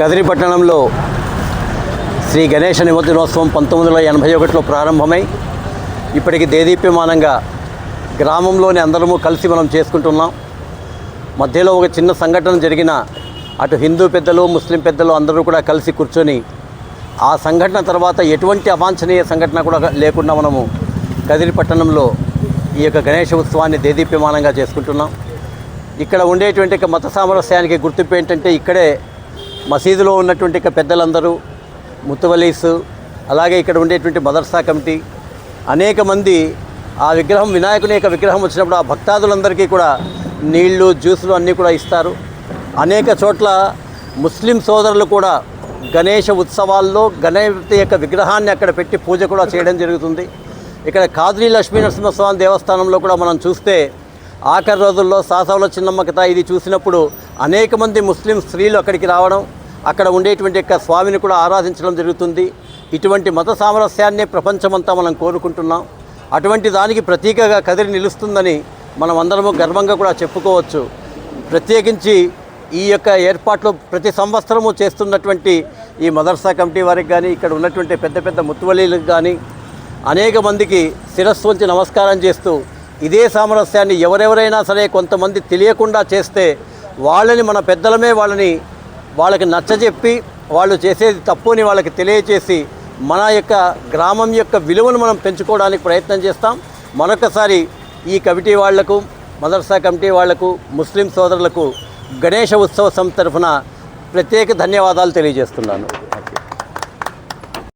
కదిరి పట్టణంలో శ్రీ గణేష నిమజ్జనోత్సవం పంతొమ్మిది వందల ఎనభై ఒకటిలో ప్రారంభమై ఇప్పటికి దేదీప్యమానంగా గ్రామంలోని అందరము కలిసి మనం చేసుకుంటున్నాం. మధ్యలో ఒక చిన్న సంఘటన జరిగిన అటు హిందూ పెద్దలు ముస్లిం పెద్దలు అందరూ కూడా కలిసి కూర్చొని ఆ సంఘటన తర్వాత ఎటువంటి అవాంఛనీయ సంఘటన కూడా లేకుండా మనము కదిరి పట్టణంలో ఈ యొక్క గణేష ఉత్సవాన్ని దేదీప్యమానంగా చేసుకుంటున్నాం. ఇక్కడ ఉండేటువంటి మత సామరస్యానికి గుర్తింపు ఏంటంటే ఇక్కడే మసీదులో ఉన్నటువంటి పెద్దలందరూ ముత్తవలీసు అలాగే ఇక్కడ ఉండేటువంటి మదర్సా కమిటీ అనేక మంది ఆ విగ్రహం వినాయకుని యొక్క విగ్రహం వచ్చినప్పుడు ఆ భక్తాదులందరికీ కూడా నీళ్ళు జ్యూసులు అన్నీ కూడా ఇస్తారు. అనేక చోట్ల ముస్లిం సోదరులు కూడా గణేష ఉత్సవాల్లో గణపతి యొక్క విగ్రహాన్ని అక్కడ పెట్టి పూజ కూడా చేయడం జరుగుతుంది. ఇక్కడ కాద్రి లక్ష్మీ నరసింహస్వామి దేవస్థానంలో కూడా మనం చూస్తే ఆఖరి రోజుల్లో సాసవల చిన్నమ్మ కథ ఇది చూసినప్పుడు అనేక మంది ముస్లిం స్త్రీలు అక్కడికి రావడం అక్కడ ఉండేటువంటి యొక్క స్వామిని కూడా ఆరాధించడం జరుగుతుంది. ఇటువంటి మత సామరస్యాన్ని ప్రపంచమంతా మనం కోరుకుంటున్నాం. అటువంటి దానికి ప్రతీకగా కదిరి నిలుస్తుందని మనం అందరము గర్వంగా కూడా చెప్పుకోవచ్చు. ప్రత్యేకించి ఈ యొక్క ఏర్పాట్లు ప్రతి సంవత్సరము చేస్తున్నటువంటి ఈ మదర్సా కమిటీ వారికి కానీ ఇక్కడ ఉన్నటువంటి పెద్ద పెద్ద ముత్తువలీలకు కానీ అనేక మందికి శిరస్సు వంచి నమస్కారం చేస్తూ ఇదే సామరస్యాన్ని ఎవరెవరైనా సరే కొంతమంది తెలియకుండా చేస్తే వాళ్ళని మన పెద్దలమే వాళ్ళని వాళ్ళకి నచ్చజెప్పి వాళ్ళు చేసేది తప్పు అని వాళ్ళకి తెలియచేసి మన యొక్క గ్రామం యొక్క విలువను మనం పెంచుకోవడానికి ప్రయత్నం చేస్తాం. మరొకసారి ఈ కమిటీ వాళ్ళకు మదర్సా కమిటీ వాళ్ళకు ముస్లిం సోదరులకు గణేష ఉత్సవ సంస్థ తరఫున ప్రత్యేక ధన్యవాదాలు తెలియజేస్తున్నాను.